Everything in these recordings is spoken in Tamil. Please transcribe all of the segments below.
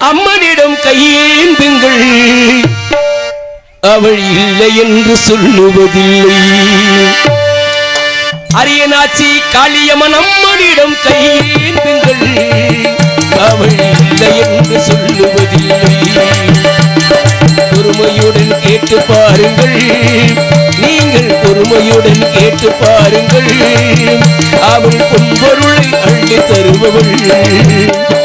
அம்மனிடம் கையேந்துங்கள். அவள் இல்லை என்று சொல்லுவதில்லை. அரியநாச்சி காளியம்மன் அம்மனிடம் கையேந்துங்கள். அவள் இல்லை என்று சொல்லுவதில்லை. பொறுமையுடன் கேட்டு பாருங்கள். நீங்கள் பொறுமையுடன் கேட்டு பாருங்கள். அவள் பொன்பொருளை அள்ளி தருபவள்.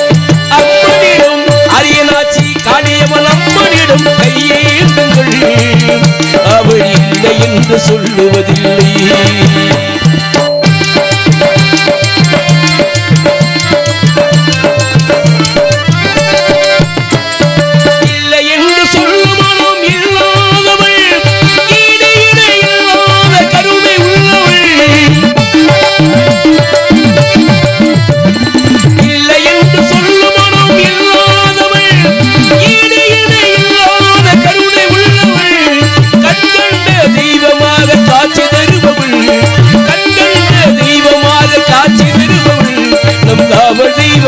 என்று சொல்லுவதில்லை.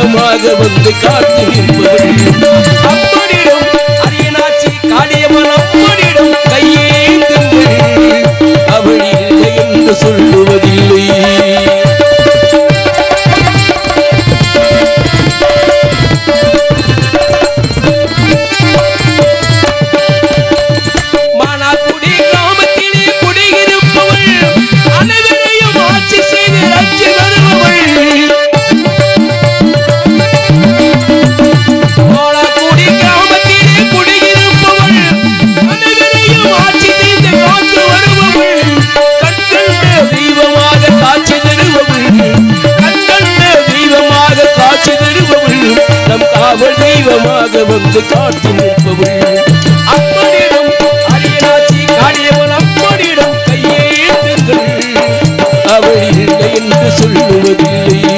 காவல் வந்து காத்து நிற்பவள் அரியனாச்சி காளியம்மன் அவள் தெய்வமாக வந்து காத்து நிற்பவள். அம்மனிடம் அரியனாச்சி காளியவன் அம்மனிடம் கையேந்துங்கள் அவள் இல்லை என்று சொல்லுவதில்லை.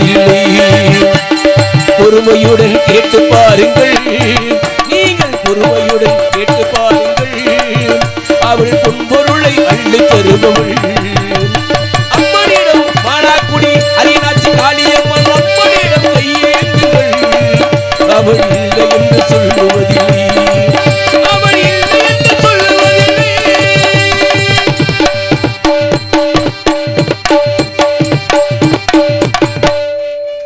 சொல்லுவதில்லை பொறுமையுடன் கேட்டு பாருங்கள். நீங்கள் பொறுமையுடன் கேட்டு பாருங்கள். அவள் பொன்பொருளை அள்ளி தருபவள். அம்மனிடம் மானாக்குடி அரியனாச்சி காளியம்மன் அம்மனிடம் கையேந்துங்கள். அவள் இல்லை என்று சொல்லுவதில்லை.